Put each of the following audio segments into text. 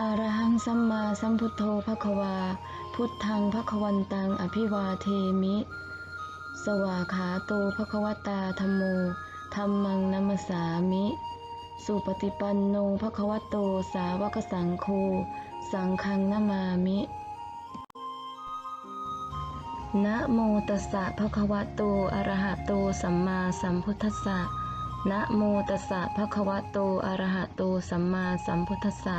อะรหังสัมมาสัมพุทโธภควา พุทธังภควันตังอภิวาเทมิ สวาขาโตภควตาธรรมโมธัมมังนัมสสามิ สุปฏิปันโนภควโตสาวกสังโฆสังฆังนามามินะโมตัสสะภะคะวะโต อะระหะโต สัมมาสัมพุทธัสสะนะโมตัสสะภะคะวะโต อะระหะโต สัมมาสัมพุทธัสสะ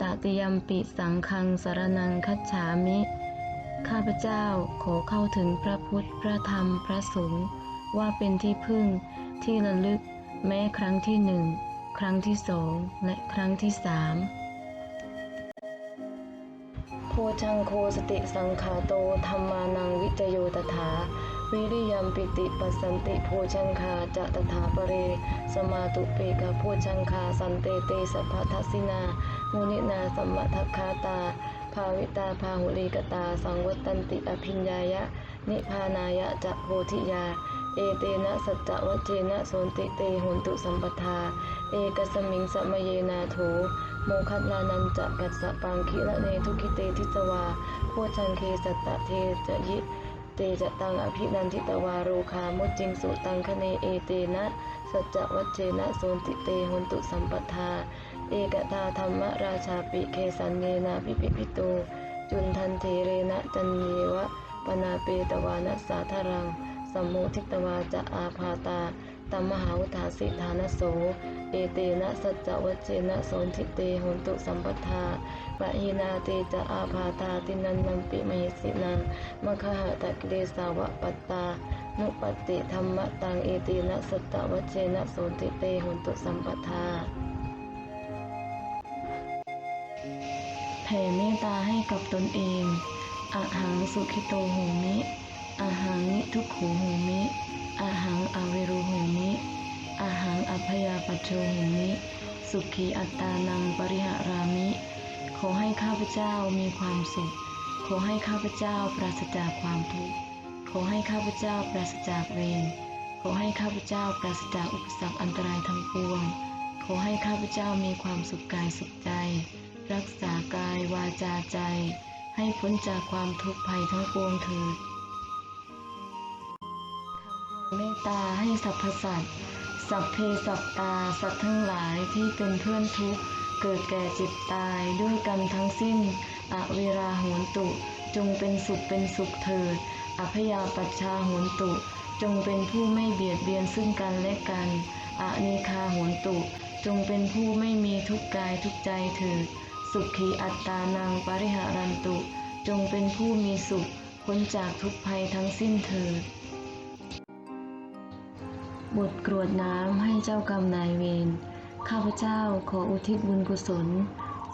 ตติยมปิสังฆังสารนังคัจฉามิ ข้าพเจ้าขอเข้าถึงพระพุทธพระธรรมพระสงฆ์ว่าเป็นที่พึ่งที่ระลึกแม้ครั้งที่หนึ่งครั้งที่สองและครั้งที่สามโพชังโคสติสังขาโตธรรมานังวิจโยตถาวิริยมปิติปัสสันติโพชังคาจะตถาปเร สมาตุเปกะโพชังคาสันเตเตสัพพทัสสินา มุนินาสัมมทัคคาตา ภาวิตาพาหุลีกตา สังวัตตันติอภิญญายะ นิพานายะจะโพธิยา เอเตนะสัจจวัจเจนะโสนติเตหุนตุสัมปทา เอกสมิงสมเยนาโถโมคัตลานันจะกัสสะปังคิละเนทุกิเตทิตวาโพชังเคสัตตะเทจะยิเตจะตังอภินันทิตวาโรคามุจิงสุตังคเนเอเตนะ สัจจวัจเจนะโสนติเตหุนตุสัมปทา เอกตาธรรมราชาปิเคสันเนนาพิปิปิโตจุนทันเทเรนะจันเยวะปนาเปตวานัสสาธารังสัมโมทิตวาจะอาพาตาตัมมหาวุฒาสิทานโส เอเตนะสัจวัจเจนะสนทิเตหุนตุสัมปทาปะหินาเตจะอาพาตาตินันนัมปิมหิสินังมคหะตะกิเลสาวะปัตตา นุปติธรรมตังเอตินะสัตตวัจเจนะโสติเตหุนตุสัมปทา ผ่เมตตาให้กับตนเองอะหังสุขิโตโหมิอะหังนิทุกขโหมิอะหังอเวโรโหมิอะหังอัพยาปัจโชโหมิ สุขีอัตตานังปริหารามิ ขอให้ข้าพเจ้ามีความสุข ขอให้ข้าพเจ้าปราศจากความทุกข์ ขอให้ข้าพเจ้าปราศจากเวร ขอให้ข้าพเจ้าปราศจากอุปสรรคอันตรายทั้งปวง ขอให้ข้าพเจ้ามีความสุขกายสุขใจ รักษากายวาจาใจ ให้พ้นจากความทุกข์ภัยทั้งปวงเถิดเมตตาให้สรรพสัตว์สัพเพสัตตาสัตว์ทั้งหลายที่เป็นเพื่อนทุกข์เกิดแก่เจ็บตายด้วยกันทั้งสิ้นอเวราโหนตุ จงเป็นสุขเป็นสุขเถิดอพยาปัชชาโหนตุ จงเป็นผู้ไม่เบียดเบียนซึ่งกันและกันอานิคาโหนตุ จงเป็นผู้ไม่มีทุกข์กายทุกใจเถิด สุขีอัตตานังปริหารันตุ จงเป็นผู้มีสุขพ้นจากทุกภัยทั้งสิ้นเถิดบทกรวดน้ำให้เจ้ากรรมนายเวร ข้าพเจ้าขออุทิศบุญกุศล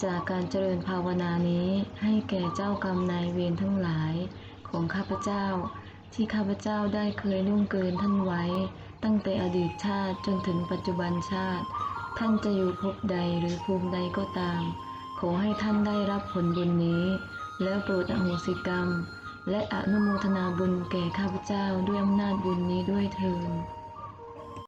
จากการเจริญภาวนานี้ให้แก่เจ้ากรรมนายเวรทั้งหลายของข้าพเจ้า ที่ข้าพเจ้าได้เคยล่วงเกินท่านไว้ ตั้งแต่อดีตชาติจนถึงปัจจุบันชาติ ท่านจะอยู่ภพใดหรือภูมิใดก็ตาม ขอให้ท่านได้รับผลบุญนี้ แล้วโปรดอโหสิกรรม และอนุโมทนาบุญแก่ข้าพเจ้าด้วยอำนาจบุญนี้ด้วยเถิด